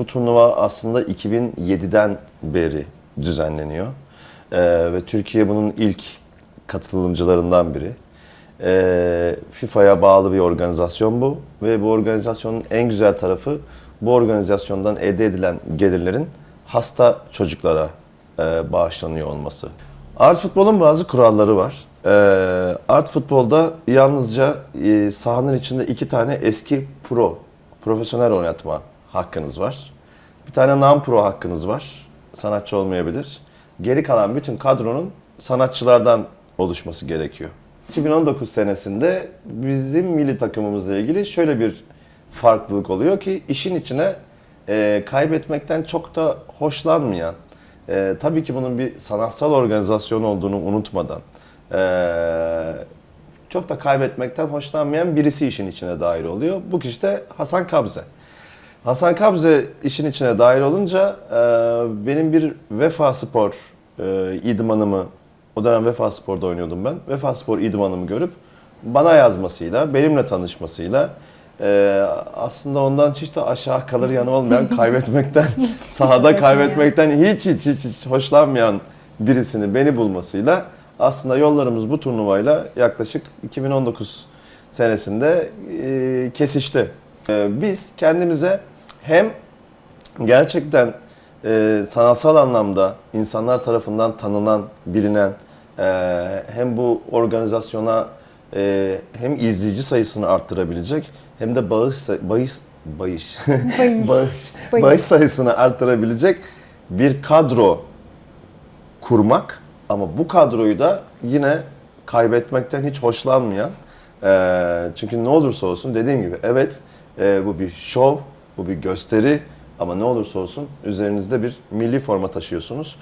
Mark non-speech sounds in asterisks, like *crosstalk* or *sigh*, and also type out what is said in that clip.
Bu turnuva aslında 2007'den beri düzenleniyor. Ee, ve Türkiye bunun ilk katılımcılarından biri. Ee, FIFA'ya bağlı bir organizasyon bu ve bu organizasyonun en güzel tarafı bu organizasyondan elde edilen gelirlerin hasta çocuklara e, bağışlanıyor olması. Art futbolun bazı kuralları var. Ee, art futbolda yalnızca e, sahanın içinde iki tane eski pro, profesyonel oynatma hakkınız var. Bir tane non-pro hakkınız var. Sanatçı olmayabilir. Geri kalan bütün kadronun sanatçılardan oluşması gerekiyor. 2019 senesinde bizim milli takımımızla ilgili şöyle bir farklılık oluyor ki işin içine e, kaybetmekten çok da hoşlanmayan, e, tabii ki bunun bir sanatsal organizasyon olduğunu unutmadan, e, çok da kaybetmekten hoşlanmayan birisi işin içine dahil oluyor. Bu kişi de Hasan Kabze. Hasan Kabze işin içine dahil olunca e, benim bir Vefa Spor e, idmanımı, o dönem Vefa Spor'da oynuyordum ben. Vefa Spor idmanımı görüp bana yazmasıyla, benimle tanışmasıyla e, aslında ondan hiç de aşağı kalır yanı olmayan *laughs* kaybetmekten, sahada kaybetmekten hiç hiç hiç, hiç hoşlanmayan birisini beni bulmasıyla aslında yollarımız bu turnuvayla yaklaşık 2019 senesinde e, kesişti. E, biz kendimize hem gerçekten e, sanatsal anlamda insanlar tarafından tanınan, bilinen e, hem bu organizasyona e, hem izleyici sayısını arttırabilecek hem de bağış bağış bağış. *laughs* Bayış. *laughs* bağış sayısını arttırabilecek bir kadro kurmak. Ama bu kadroyu da yine kaybetmekten hiç hoşlanmayan e, çünkü ne olursa olsun dediğim gibi evet e, bu bir şov, bu bir gösteri ama ne olursa olsun üzerinizde bir milli forma taşıyorsunuz.